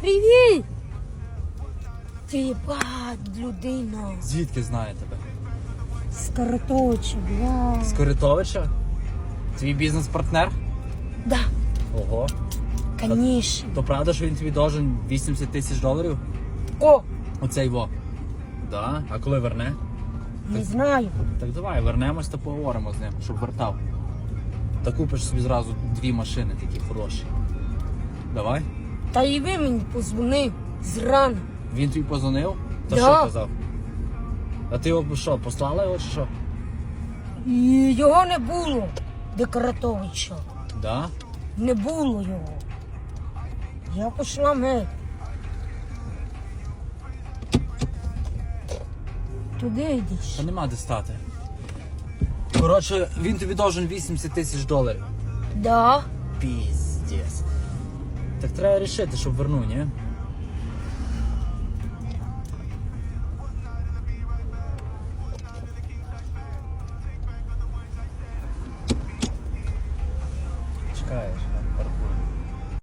Привіт! Ти бать, людина. Звідки знає тебе? Скороточе, бля. З Коритовича? Твій бізнес-партнер? Да, Ого. конечно. То правда, що він тобі должен 80 тисяч доларів? О, Оцей во. Да? А коли верне? не знаю. Так давай, вернемось та поговоримо з ним, щоб вертав. Та купиш собі зразу дві машини такі хороші. Давай. Та і ви мені позвонив зрана. Він тобі позвонив? Та Да. що казав? А ти його що, послала його чи що? І його не було, Декаратовича. Да? Не було його. Я пішла геть. Туди йдеш. Та нема де стати. Коротше, він тобі должен 80 тисяч доларів. Да. Піздец. Так треба рішити, щоб верну, ні? Чекаєш.